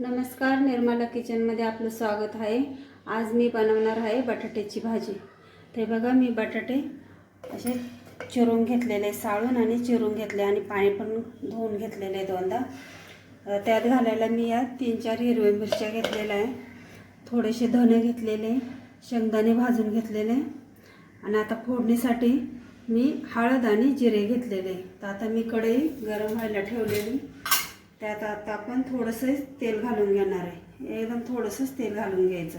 नमस्कार निर्मला किचनमध्ये आपलं स्वागत आहे. आज मी बनवणार आहे बटाट्याची भाजी. ते बघा मी बटाटे असे चिरून घेतलेले साळून आणि चिरून घेतले आणि पाणी पण धुवून घेतलेले दोनदा. त्यात घालायला मी यात तीन चार हिरव्या मिरच्या घेतलेल्या आहे. थोडेसे धणे घेतलेले शेंगदाणे भाजून घेतलेले. आणि आता फोडणीसाठी मी हळद आणि जिरे घेतलेले. तर आता मी कढई गरम व्हायला ठेवलेली. त्यात आता आपण थोडंसं तेल घालून घेणार आहे. एकदम थोडंसंच तेल घालून घ्यायचं.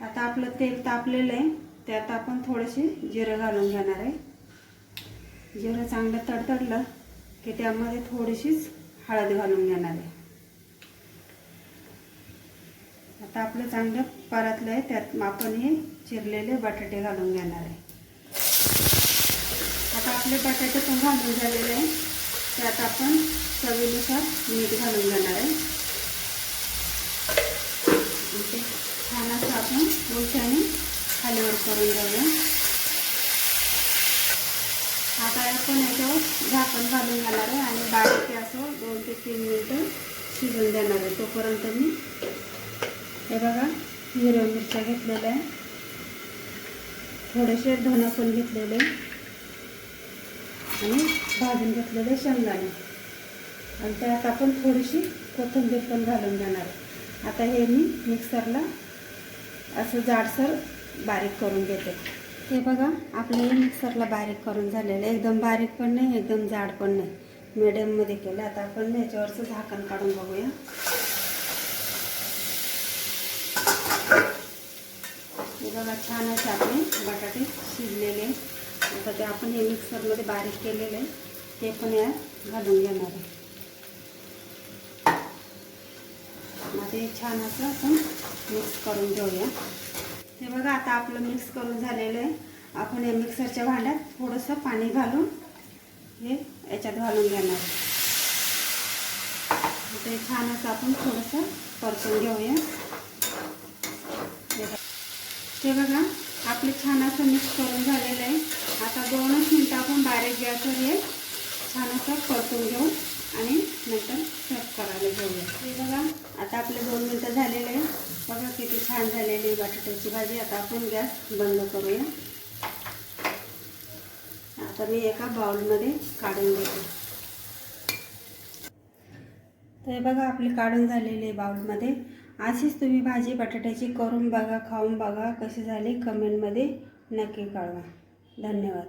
आता आपलं तेल तापलेलं आहे. त्यात आपण थोडेसे जिरं घालून घेणार आहे. जिरं चांगलं तडतडलं की त्यामध्ये थोडीशीच हळद घालून घेणार आहे. आता आपलं चांगलं परतलं आहे. त्यात आपण हे चिरलेले बटाटे घालून घेणार आहे. आता आपले बटाटे पण घालून झालेले आहे. त्यात आपण चवीनुसार मीठ घालून घेणार आहे. आणि ते छान असं आपण उलट्याने खालीवर करून घेऊया. आता आपण याच्यावर झाकण घालून घेणार आहे आणि बारीक असं दोन ते तीन मिनटं शिजून देणार आहे. तोपर्यंत मी हे बघा हिरव्या मिरच्या घेतलेल्या आहे. थोडेसे धनं पण घेतलेले आणि भाजून घेतलेले शेंगदाणे. आणि त्यात आपण थोडीशी कोथिंबीर पण घालून घेणार आहे. आता हे मी मिक्सरला असं जाडसर बारीक करून घेते. हे बघा आपलं हे मिक्सरला बारीक करून झालेलं आहे. एकदम बारीक पण नाही एकदम जाड पण नाही. मिडियममध्ये केलं. आता आपण याच्यावरचं झाकण काढून बघूया. बघा छान असे आपले बटाटे शिजलेले आता ते आपण हे मिक्सरमध्ये बारीक केलेलं आहे, ते पण यात घालून घेणार आहे. आता हे छान असं आपण मिक्स करून घेऊया. हे बघा आता आपलं मिक्स करून झालेलं आहे. आपण या मिक्सरच्या भांड्यात थोडंसं पाणी घालून हे याच्यात घालून घेणार ते छान असं आपण थोडंसं परतून घेऊया. हे बघा. आपलं आपले छान असं मिक्स करून झालेलं आहे. आता दोनच मिनटं आपण बारीक गॅसवर हे छान असं परतून घेऊ आणि नंतर सर्व करायला घेऊया. हे बघा आता आपले दोन मिनटं झालेले आहे. बघा किती छान झालेली आहे बटाट्याची भाजी. आता आपण गॅस बंद करूया. आता मी एका बाउलमध्ये काढून घेते. तर हे बघा आपली काढून झालेली आहे बाउलमध्ये. अशीच तुम्ही भाजी बटाट्याची करून बघा खाऊन बघा कशी झाली. कमेंटमध्ये नक्की कळवा. धन्यवाद.